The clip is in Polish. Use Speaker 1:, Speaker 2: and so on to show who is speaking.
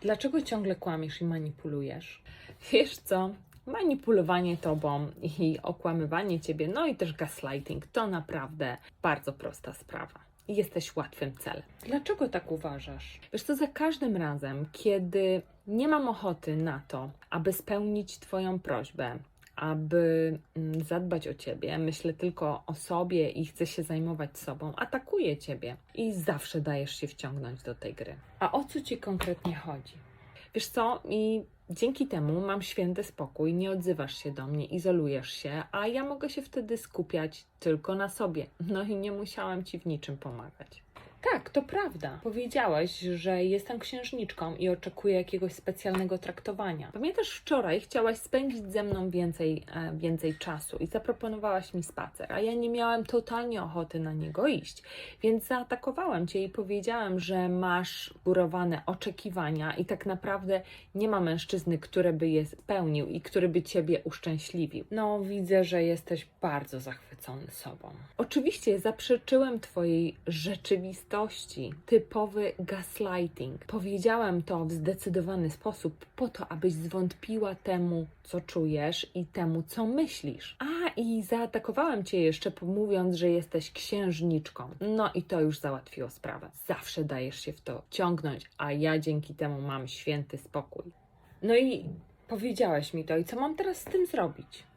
Speaker 1: Dlaczego ciągle kłamiesz i manipulujesz? Wiesz co? Manipulowanie tobą i okłamywanie ciebie, no i też gaslighting to naprawdę bardzo prosta sprawa. Jesteś łatwym celem. Dlaczego tak uważasz? Wiesz co, za każdym razem, kiedy nie mam ochoty na to, aby spełnić Twoją prośbę, aby mm, zadbać o ciebie, myślę tylko o sobie i chcę się zajmować sobą, atakuję ciebie i zawsze dajesz się wciągnąć do tej gry. A o co ci konkretnie chodzi? Wiesz co, i dzięki temu mam święty spokój, nie odzywasz się do mnie, izolujesz się, a ja mogę się wtedy skupiać tylko na sobie. No i nie musiałam ci w niczym pomagać. Tak, to prawda. Powiedziałaś, że jestem księżniczką i oczekuję jakiegoś specjalnego traktowania. Pamiętasz, wczoraj chciałaś spędzić ze mną więcej, e, więcej czasu i zaproponowałaś mi spacer, a ja nie miałam totalnie ochoty na niego iść. Więc zaatakowałam cię i powiedziałam, że masz górowane oczekiwania i tak naprawdę nie ma mężczyzny, który by je spełnił i który by ciebie uszczęśliwił. No, widzę, że jesteś bardzo zachwycony sobą. Oczywiście zaprzeczyłem twojej rzeczywistości, typowy gaslighting. Powiedziałam to w zdecydowany sposób po to, abyś zwątpiła temu, co czujesz i temu, co myślisz. A i zaatakowałam cię jeszcze mówiąc, że jesteś księżniczką. No i to już załatwiło sprawę. Zawsze dajesz się w to ciągnąć, a ja dzięki temu mam święty spokój. No i powiedziałaś mi to i co mam teraz z tym zrobić?